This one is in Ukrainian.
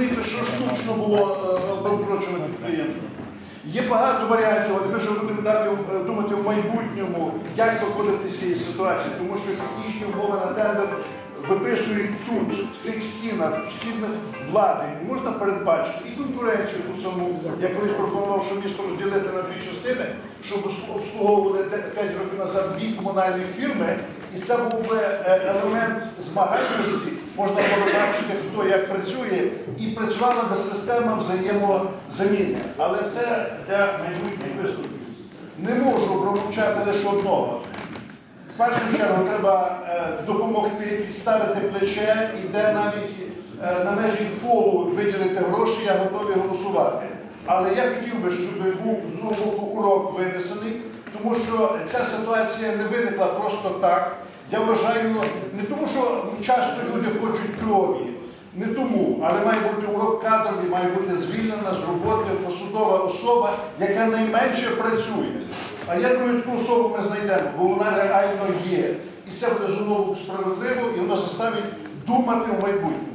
розумієте, що штучно було е, підприємство. Є багато варіантів, але ми вже будемо е, думати в майбутньому, як виходити з цієї ситуації, тому що технічні умови на тендер виписують тут, в цих стінах, в стінах влади. Можна передбачити і конкуренцію ту саму. Я колись пропонував, що місто розділити на дві частини, щоб обс- обслуговували 5 років назад дві комунальні фірми, і це був би е, елемент змагальності. Можна було бачити, хто як працює, і працювала би система взаємозаміння. Але це для майбутніх висновків. Не можу промовчати лише одного. В першу чергу треба е, допомогти підставити плече і де навіть е, на межі фолу виділити гроші, я готовий голосувати. Але я хотів би, щоб був знову урок винесений, тому що ця ситуація не виникла просто так. Я вважаю, не тому, що часто люди хочуть крові, не тому, але має бути урок кадровий, має бути звільнена з роботи посудова особа, яка найменше працює. А я думаю, таку особу ми знайдемо, бо вона реально є. І це буде знову справедливо, і воно заставить думати в майбутньому.